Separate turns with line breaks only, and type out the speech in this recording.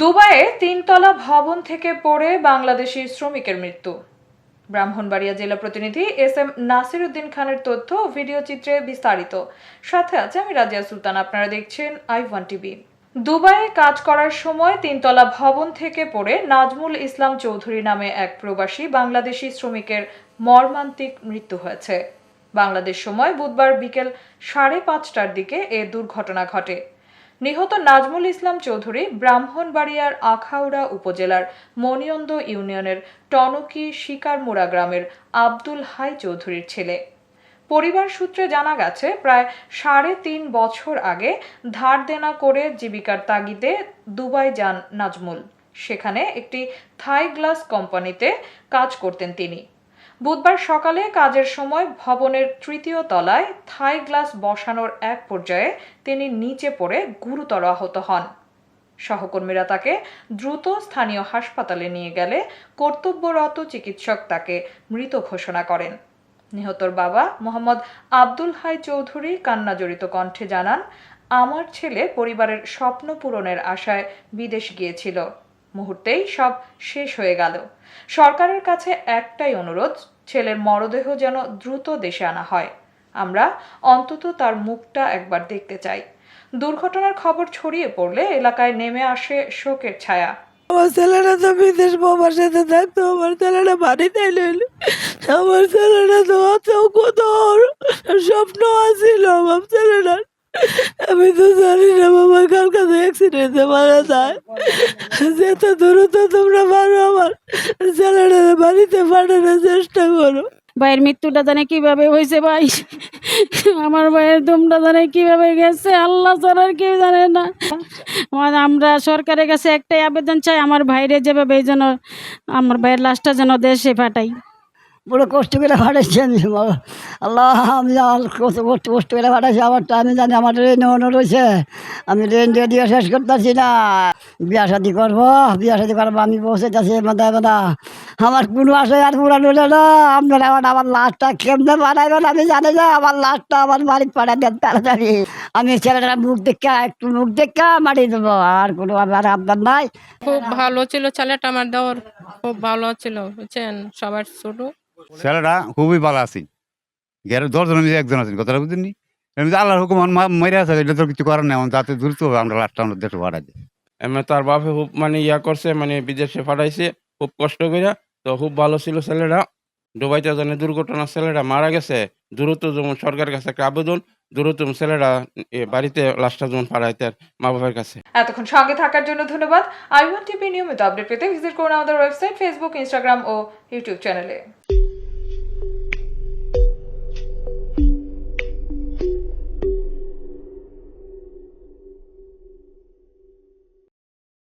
দুবাইয়ে তিনতলা ভবন থেকে পড়ে বাংলাদেশি শ্রমিকের মৃত্যু। ব্রাহ্মণবাড়িয়া জেলা প্রতিনিধি এস এম নাসির উদ্দিন খানের তথ্য ভিডিও চিত্রে বিস্তারিত। সাথে আছে আমি রাজিয়া সুলতান, আপনারা দেখছেন আই ওয়ান টিভি। দুবাইয়ে কাজ করার সময় তিনতলা ভবন থেকে পড়ে নাজমুল ইসলাম চৌধুরী নামে এক প্রবাসী বাংলাদেশি শ্রমিকের মর্মান্তিক মৃত্যু হয়েছে। বাংলাদেশ সময় বুধবার বিকেল সাড়ে পাঁচটার দিকে এ দুর্ঘটনা ঘটে। নিহত নাজমুল ইসলাম চৌধুরী ব্রাহ্মণবাড়িয়ার আখাউড়া উপজেলার মনিয়ন্দ ইউনিয়নের টনকি শিকারমুড়া গ্রামের আব্দুল হাই চৌধুরীর ছেলে। পরিবার সূত্রে জানা গেছে, প্রায় সাড়ে তিন বছর আগে ধার দেনা করে জীবিকার তাগিদে দুবাই যান নাজমুল। সেখানে একটি থাই গ্লাস কোম্পানিতে কাজ করতেন তিনি। বুধবার সকালে কাজের সময় ভবনের তৃতীয় তলায় থাই গ্লাস বসানোর এক পর্যায়ে তিনি নিচে পড়ে গুরুতর আহত হন। সহকর্মীরা তাকে দ্রুত স্থানীয় হাসপাতালে নিয়ে গেলে কর্তব্যরত চিকিৎসক তাকে মৃত ঘোষণা করেন। নিহতর বাবা মোহাম্মদ আব্দুল হাই চৌধুরী কান্নাজড়িত কণ্ঠে জানান, আমার ছেলে পরিবারের স্বপ্ন পূরণের আশায় বিদেশ গিয়েছিল। মুহূর্তেই সব শেষ হয়ে গেল। সরকারের কাছে একটাই অনুরোধ ছেলের মরদেহ যেন দ্রুত দেশে আনা হয়। আমরা অন্তত তার মুখটা একবার দেখতে চাই। দুর্ঘটনার খবর ছড়িয়ে পড়লে এলাকায় নেমে আসে শোকের ছায়া।
আমার ছেলেটা তো বিদেশ বাবার সাথে থাকতো আমার ছেলেটা বাড়িতে এলেন আমার ছেলেটা তো অত কত স্বপ্ন আছিল আমার ছেলেটার। আমি তো জানি না বাবা কার কাছে অ্যাক্সিডেন্টে মারা যায়। যেতে দ্রুত তোমরা না পাঠানোর চেষ্টা করো।
ভাইয়ের মৃত্যুটা জানে কীভাবে হয়েছে ভাই? আমার ভাইয়ের দুমটা জানে কীভাবে গেছে? আল্লাহ ছাড়ার কেউ জানে না। আমরা সরকারের কাছে একটাই আবেদন চাই, আমার ভাইরে যেভাবে এই যেন আমার ভাইয়ের লাশটা যেন দেশে পাঠাই।
বড় কষ্ট করে পাঠাইছি আমি বাবা। আল্লাহ, আমি কত কষ্ট কষ্ট করে পাঠাইছি আমারটা আমি জানি, আমার রেন মনে রয়েছে। আমি রেন দিয়ে শেষ করতেছি না। বিয়া শাদি করব, বিয়া শাদি করব আমি বসেছি মাথা মাথা। আমার কোনো আশায় আর পুরানো না। আপনারা আমার আমার লাশটা কেমনে বানাইবেন আমি জানি না। আমার লাশটা আমার বাড়ি পাঠা দেন তাড়াতাড়ি। আমি ছেলেটা মুখ দেখা, একটু মুখ দেখা মারিয়ে দেবো, আর কোনো আমার আপনার নাই।
খুব ভালো ছিল ছেলেটা আমার দেওয়ার। খুব ভালো ছিল, বুঝছেন? সবার ছোট।
ছেলেটা খুবই ভালো আছি। গেলে দশজন মিলে একজন আছেন কথাটা বুঝিনি এমনি আল্লাহর হুকুম মেরে আছে এটা তো কিছু করার নেই আমার যাতে দ্রুত আমরা লাস্টটা আমরা দেশে পাঠাই দিই।
এমনি তার বাপে খুব মানে ইয়া করছে মানে বিদেশে পাঠাইছে খুব কষ্ট করে তো খুব ভালো ছিল ছেলেরা। দুবাইতে জানে দুর্ঘটনা ছেলেরা মারা গেছে দ্রুত যেমন সরকারের কাছে একটা আবেদন দ্রুত ছেলেরা বাড়িতে লাশটা যেমন পাঠাইতে মা বাবার কাছে।
এতক্ষণ সঙ্গে থাকার জন্য ধন্যবাদ। আই ওয়ান টিভি নিয়মিত আপডেট পেতে ভিজিট করুন আমাদের ওয়েবসাইট ফেসবুক ইনস্টাগ্রাম ও ইউটিউব চ্যানেলে।